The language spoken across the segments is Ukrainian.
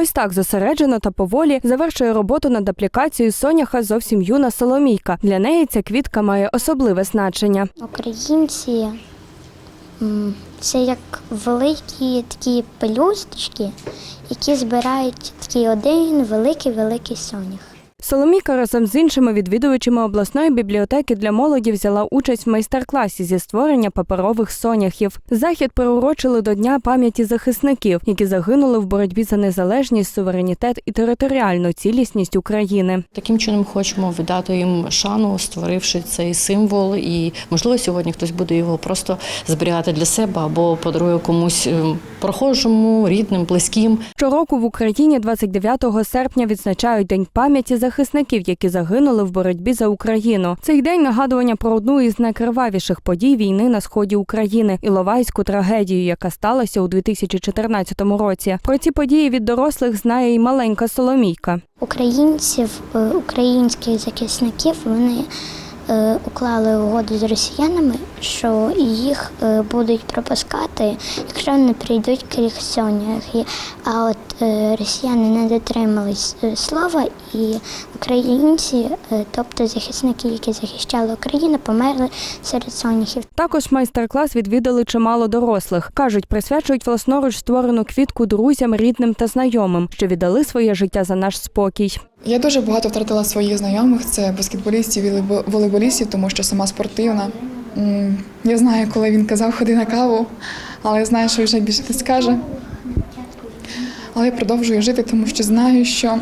Ось так зосереджено та поволі завершує роботу над аплікацією соняха зовсім юна Соломійка. Для неї ця квітка має особливе значення. Українці це як великі такі пелюсточки, які збирають такий один великий великий сонях. Соломійка разом з іншими відвідувачами обласної бібліотеки для молоді взяла участь в майстер-класі зі створення паперових соняхів. Захід приурочили до Дня пам'яті захисників, які загинули в боротьбі за незалежність, суверенітет і територіальну цілісність України. Таким чином хочемо віддати їм шану, створивши цей символ. І можливо сьогодні хтось буде його просто зберігати для себе або подарує комусь ем, прохожому, рідним, близьким. Щороку в Україні 29 серпня відзначають День пам'яті захисників, які загинули в боротьбі за Україну. Цей день нагадування про одну із найкривавіших подій війни на сході України Іловайську трагедію, яка сталася у 2014 році. Про ці події від дорослих знає і маленька Соломійка. Українців, е, українських захисників вони уклали угоду з росіянами, що їх е, будуть пропускати, якщо не прийдуть соняхи. А от е, росіяни не дотримались е, слова, і українці, е, тобто захисники, які захищали Україну, померли серед соняхів. Також майстер-клас відвідали чимало дорослих. кажуть, присвячують власноруч створену квітку друзям, рідним та знайомим, що віддали своє життя за наш спокій. Я дуже багато втратила своїх знайомих, це баскетболістів, і волейболістів, тому що сама спортивна. Я знаю, коли він казав ходи на каву, але я знаю, що вже більше не скаже. Але я продовжую жити, тому що знаю, що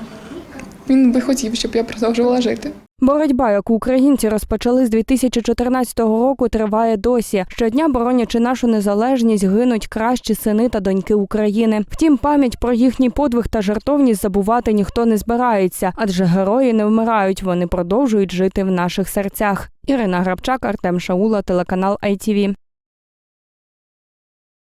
він би хотів, щоб я продовжувала жити. Боротьба, яку українці розпочали з 2014 року, триває досі. Щодня, боронячи нашу незалежність, гинуть кращі сини та доньки України. Втім, пам'ять про їхній подвиг та жертовність забувати ніхто не збирається, адже герої не вмирають, вони продовжують жити в наших серцях. Ірина Грабчак, Артем Шаула, телеканал ITV.